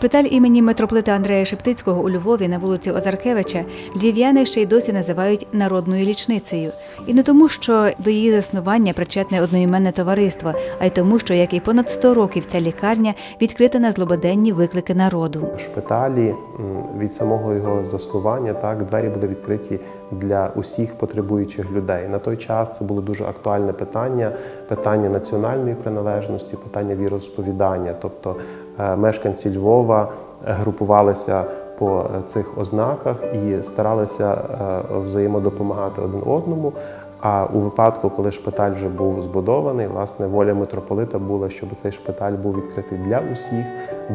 Шпиталь імені митрополита Андрея Шептицького у Львові на вулиці Озаркевича львів'яни ще й досі називають народною лічницею. І не тому, що до її заснування причетне одноіменне товариство, а й тому, що як і понад 100 років ця лікарня відкрита на злободенні виклики народу. Шпиталі від самого його заснування так двері були відкриті для усіх потребуючих людей. На той час це було дуже актуальне питання: питання національної приналежності, питання віросповідання. Тобто е, мешканці Львова групувалися по е, цих ознаках і старалися е, взаємодопомагати один одному. А у випадку, коли шпиталь вже був збудований, власне, воля митрополита була, щоб цей шпиталь був відкритий для усіх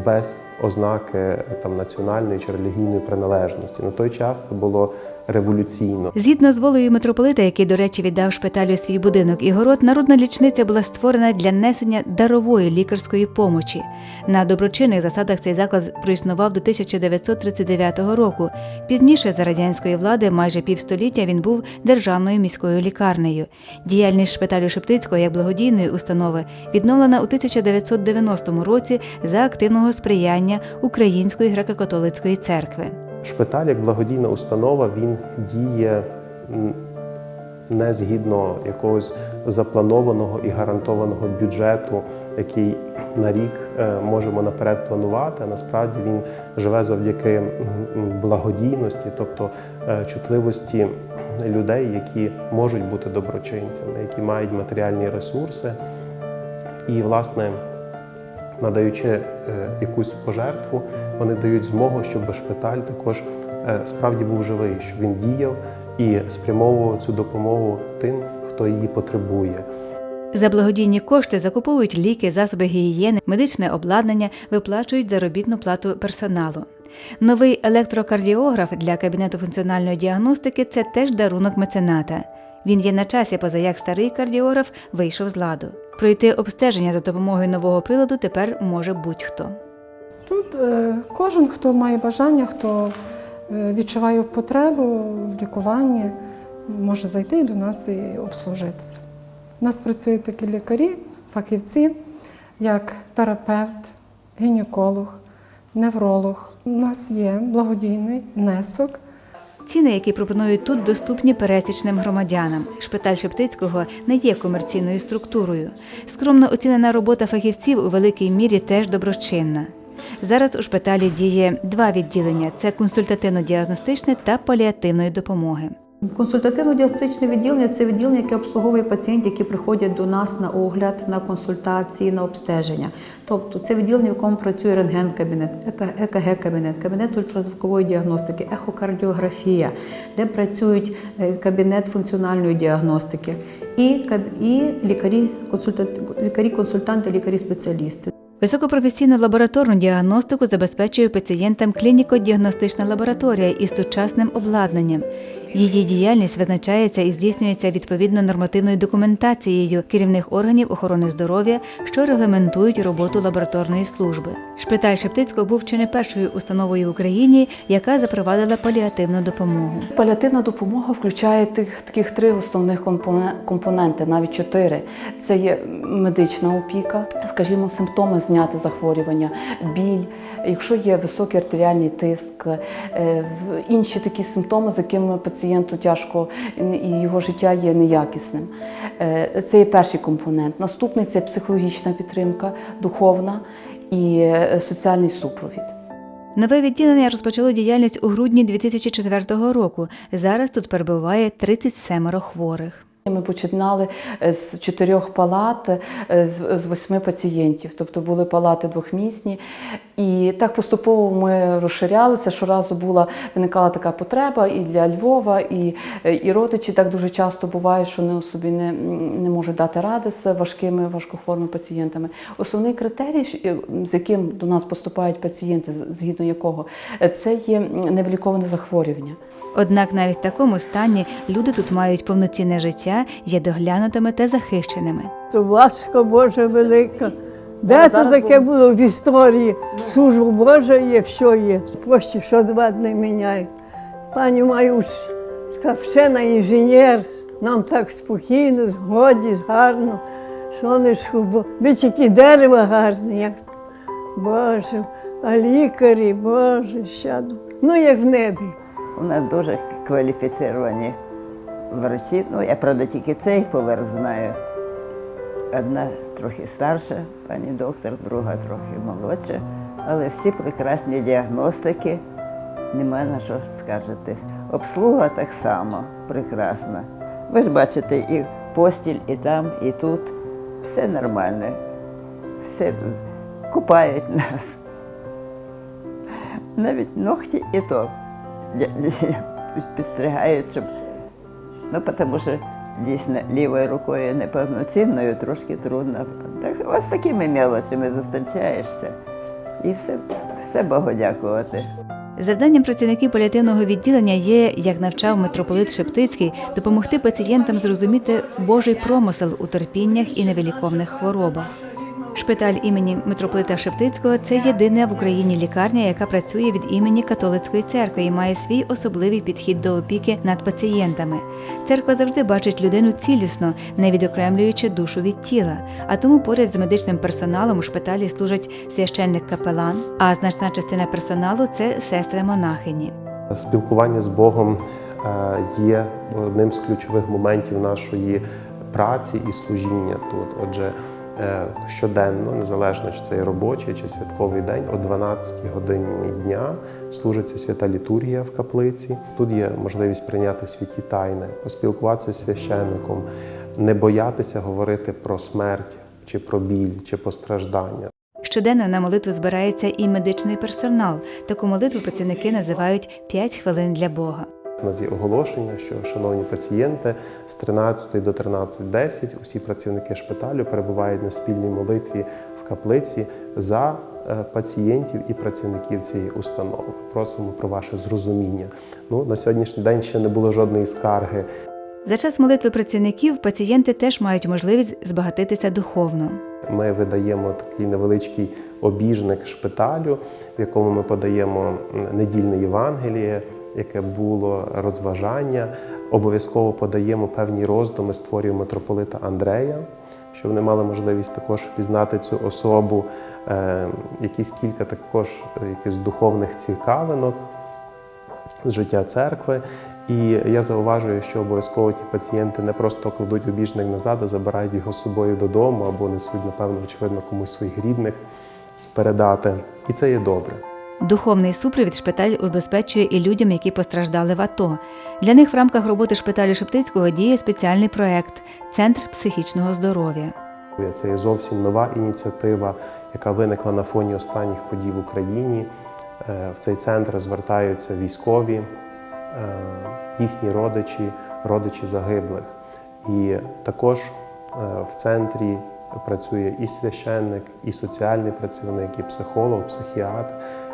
без ознаки там національної чи релігійної приналежності. На той час це було революційно. Згідно з волею митрополита, який, до речі, віддав шпиталю свій будинок і город, народна лічниця була створена для несення дарової лікарської помочі. На доброчинних засадах цей заклад проіснував до 1939 року. Пізніше за радянської влади, майже півстоліття, він був державною міською лікарнею. Діяльність шпиталю Шептицького як благодійної установи відновлена у 1990 році за активного сприяння Української греко-католицької церкви. Шпиталь як благодійна установа він діє не згідно якогось запланованого і гарантованого бюджету, який на рік е, можемо наперед планувати. Насправді він живе завдяки благодійності, тобто е, чутливості людей, які можуть бути доброчинцями, які мають матеріальні ресурси. І, власне, надаючи е, якусь пожертву, вони дають змогу, щоб шпиталь також е, справді був живий, щоб він діяв і спрямовував цю допомогу тим, хто її потребує. За благодійні кошти закуповують ліки, засоби гігієни, медичне обладнання, виплачують заробітну плату персоналу. Новий електрокардіограф для кабінету функціональної діагностики це теж дарунок мецената. Він є на часі, поза як старий кардіограф вийшов з ладу. Пройти обстеження за допомогою нового приладу тепер може будь-хто. Тут е, кожен, хто має бажання, хто е, відчуває потребу в лікуванні, може зайти до нас і обслужитися. У нас працюють такі лікарі, фахівці, як терапевт, гінеколог, невролог. У нас є благодійний внесок. Ціни, які пропонують тут, доступні пересічним громадянам. Шпиталь Шептицького не є комерційною структурою. Скромно оцінена робота фахівців у великій мірі теж доброчинна. Зараз у шпиталі діє два відділення: це консультативно-діагностичне та паліативної допомоги. Консультативно-діагностичне відділення це відділення, яке обслуговує пацієнтів, які приходять до нас на огляд, на консультації, на обстеження. Тобто це відділення, в якому працює рентген-кабінет, ЕКГ-кабінет, кабінет ультразвукової діагностики, ехокардіографія, де працюють е, кабінет функціональної діагностики і, і лікарі, консульта- лікарі-консультанти, лікарі-спеціалісти. Високопрофесійну лабораторну діагностику забезпечує пацієнтам клініко-діагностична лабораторія із сучасним обладнанням. Її діяльність визначається і здійснюється відповідно нормативною документацією керівних органів охорони здоров'я, що регламентують роботу лабораторної служби. Шпиталь Шептицького був чи не першою установою в Україні, яка запровадила паліативну допомогу. Паліативна допомога включає тих таких три основних компоненти, навіть чотири. Це є медична опіка, скажімо, симптоми зняти захворювання, біль, якщо є високий артеріальний тиск, е, інші такі симптоми, з якими пацієнту тяжко і його життя є неякісним. Е, Це є перший компонент. Наступний це психологічна підтримка, духовна і е, соціальний супровід. Нове відділення розпочало діяльність у грудні 2004 року. Зараз тут перебуває 37 хворих. Ми починали е, з чотирьох палат, е, з восьми пацієнтів. Тобто були палати двохмісні. І так поступово ми розширялися. Щоразу була виникала така потреба і для Львова, і, е, і родичі так дуже часто буває, що вони собі не, не можуть дати ради з важкими, важкохворими пацієнтами. Основний критерій, з яким до нас поступають пацієнти, згідно якого це є невиліковане захворювання. Однак навіть в такому стані люди тут мають повноцінне життя, є доглянутими та захищеними. То ласка Божа велика. Де то таке було в історії? Служба Божа є, все є. Пошті що два не міняють. Пані маю така вчена інженер, нам так спокійно, згоді, гарно. Сонечко, бо бачиш, які дерева гарні, як то. Боже, А лікарі, Боже, щаду. Ну, як в небі. У нас дуже кваліфіціровані врачі. Ну, я, правда, тільки цей поверх знаю. Одна трохи старша, пані доктор, друга трохи молодша, але всі прекрасні діагностики. Нема на що скажете. Обслуга так само прекрасна. Ви ж бачите, і постіль, і там, і тут. Все нормально. Все купають нас. Навіть ногті і то я- я підстригають, щоб. Ну, тому що дійсно лівою рукою неповноцінною трошки трудно. Так, ось такими мелочами зустрічаєшся. І все, все Богу дякувати. Завданням працівників паліативного відділення є, як навчав митрополит Шептицький, допомогти пацієнтам зрозуміти Божий промисел у терпіннях і невиліковних хворобах. Шпиталь імені митрополита Шептицького це єдина в Україні лікарня, яка працює від імені католицької церкви і має свій особливий підхід до опіки над пацієнтами. Церква завжди бачить людину цілісно, не відокремлюючи душу від тіла. А тому поряд з медичним персоналом у шпиталі служать священник капелан, а значна частина персоналу це сестри монахині. Спілкування з Богом е, є одним з ключових моментів нашої праці і служіння тут. Отже, щоденно, незалежно чи це є робочий чи святковий день, о 12 годині дня служиться свята літургія в каплиці. Тут є можливість прийняти святі тайни, поспілкуватися з священником, не боятися говорити про смерть чи про біль, чи постраждання. Щоденно на молитву збирається і медичний персонал. Таку молитву працівники називають «5 хвилин для Бога. У нас є оголошення, що шановні пацієнти з 13 до 13.10 усі працівники шпиталю перебувають на спільній молитві в каплиці за е, пацієнтів і працівників цієї установи. Просимо про ваше зрозуміння. Ну на сьогоднішній день ще не було жодної скарги. За час молитви працівників пацієнти теж мають можливість збагатитися духовно. Ми видаємо такий невеличкий обіжник шпиталю, в якому ми подаємо недільне Євангеліє, яке було розважання. Обов'язково подаємо певні роздуми з митрополита Андрея, щоб вони мали можливість також пізнати цю особу, е, якісь кілька також е, якихось духовних цікавинок з життя церкви. І я зауважую, що обов'язково ті пацієнти не просто кладуть обіжник назад, а забирають його з собою додому або несуть, напевно, очевидно, комусь своїх рідних передати. І це є добре. Духовний супровід шпиталь убезпечує і людям, які постраждали в АТО. Для них в рамках роботи шпиталю Шептицького діє спеціальний проект Центр психічного здоров'я. Це є зовсім нова ініціатива, яка виникла на фоні останніх подій в Україні. Е, В цей центр звертаються військові, е, їхні родичі, родичі загиблих. І також е, в центрі працює і священник, і соціальний працівник, і психолог, психіатр.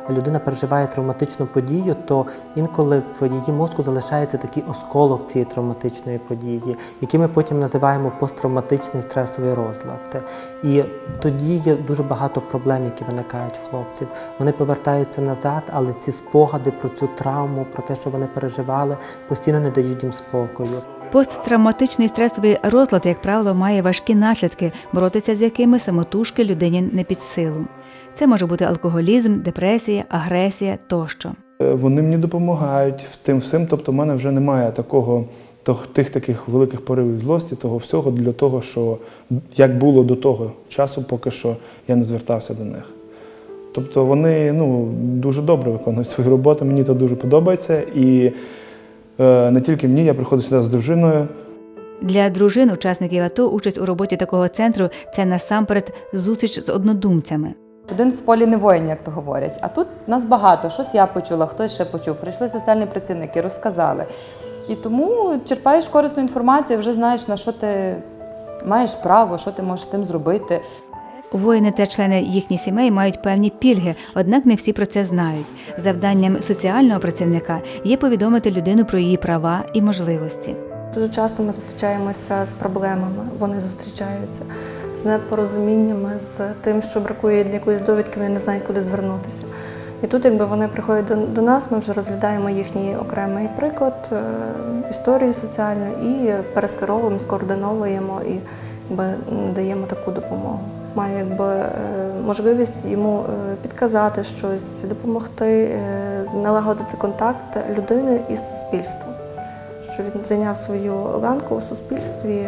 Людина переживає травматичну подію, то інколи в її мозку залишається такий осколок цієї травматичної події, який ми потім називаємо посттравматичний стресовий розлад. І тоді є дуже багато проблем, які виникають в хлопців. Вони повертаються назад, але ці спогади про цю травму, про те, що вони переживали, постійно не дають їм спокою. Посттравматичний стресовий розлад, як правило, має важкі наслідки, боротися з якими самотужки людині не під силу. Це може бути алкоголізм, депресія, агресія тощо. Е, Вони мені допомагають в тим всім. Тобто, в мене вже немає такого тих таких великих поривів злості, того всього для того, що як було до того часу, поки що я не звертався до них. Тобто вони ну, дуже добре виконують свою роботу, мені це дуже подобається. І не тільки мені, я приходжу сюди з дружиною. Для дружин, учасників АТО, участь у роботі такого центру це насамперед зустріч з однодумцями. Один в полі не воїн, як то говорять. А тут нас багато. Щось я почула, хтось ще почув. Прийшли соціальні працівники, розказали. І тому черпаєш корисну інформацію, вже знаєш, на що ти маєш право, що ти можеш з тим зробити. Воїни та члени їхніх сімей мають певні пільги, однак не всі про це знають. Завданням соціального працівника є повідомити людину про її права і можливості. Дуже часто ми зустрічаємося з проблемами, вони зустрічаються з непорозуміннями, з тим, що бракує якоїсь довідки, вони не знають, куди звернутися. І тут, якби вони приходять до, до нас, ми вже розглядаємо їхній окремий приклад е, історії соціальної і перескеровуємо, скоординовуємо і якби, надаємо таку допомогу. Маю якби, е, можливість йому е, підказати щось, допомогти, е, налагодити контакт людини із суспільством, що він зайняв свою ланку у суспільстві,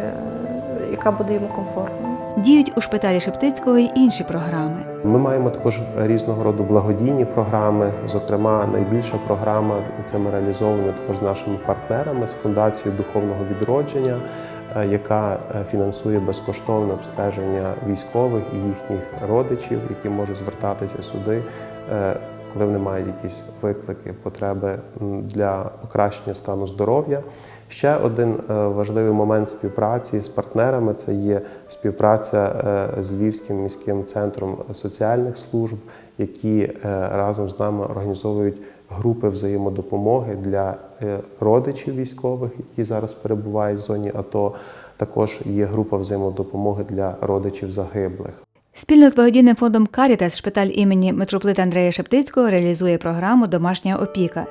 яка буде йому комфортною. Діють у шпиталі Шептицького й інші програми. Ми маємо також різного роду благодійні програми. Зокрема, найбільша програма це ми реалізовуємо також з нашими партнерами з фундацією духовного відродження, яка е, фінансує безкоштовне обстеження військових і їхніх родичів, які можуть звертатися сюди, е, коли вони мають якісь виклики, потреби для покращення стану здоров'я. Ще один е, важливий момент співпраці з партнерами це є співпраця е, з Львівським міським центром соціальних служб, які е, разом з нами організовують групи взаємодопомоги для е, родичів військових, які зараз перебувають в зоні АТО. Також є група взаємодопомоги для родичів загиблих. Спільно з благодійним фондом Карітас шпиталь імені митрополита Андрея Шептицького реалізує програму Домашня опіка.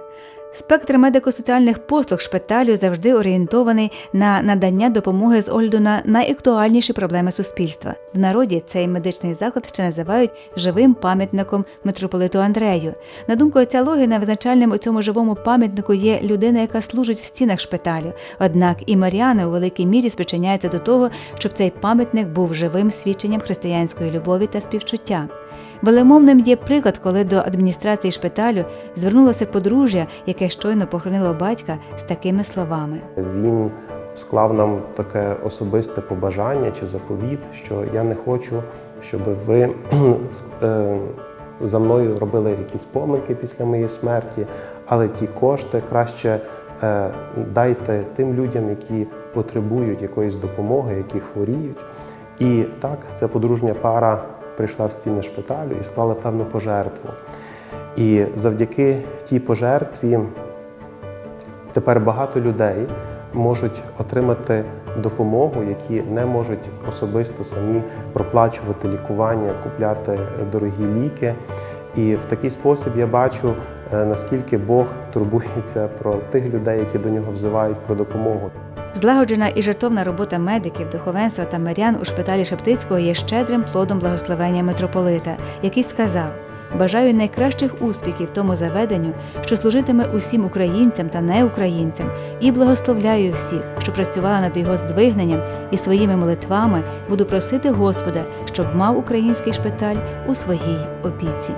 Спектр медико-соціальних послуг шпиталю завжди орієнтований на надання допомоги з огляду на найактуальніші проблеми суспільства. В народі цей медичний заклад ще називають живим пам'ятником митрополиту Андрею. На думку отця Логіна, визначальним у цьому живому пам'ятнику є людина, яка служить в стінах шпиталю. Однак і Маріани у великій мірі спричиняються до того, щоб цей пам'ятник був живим свідченням християнської любові та співчуття. Велемовним є приклад, коли до адміністрації шпиталю звернулося подружжя, яке щойно похоронило батька з такими словами. Він склав нам таке особисте побажання чи заповіт, що я не хочу, щоб ви е, за мною робили якісь помилки після моєї смерті, але ті кошти краще е, дайте тим людям, які потребують якоїсь допомоги, які хворіють. І так, ця подружня пара прийшла в стіни шпиталю і склала певну пожертву. І завдяки тій пожертві Тепер багато людей можуть отримати допомогу, які не можуть особисто самі проплачувати лікування, купляти дорогі ліки. І в такий спосіб я бачу, е, наскільки Бог турбується про тих людей, які до нього взивають про допомогу. Злагоджена і жертовна робота медиків, духовенства та мирян у шпиталі Шептицького є щедрим плодом благословення митрополита, який сказав: Бажаю найкращих успіхів тому заведенню, що служитиме усім українцям та неукраїнцям, і благословляю всіх, що працювали над його здвигненням, і своїми молитвами буду просити Господа, щоб мав український шпиталь у своїй опіці.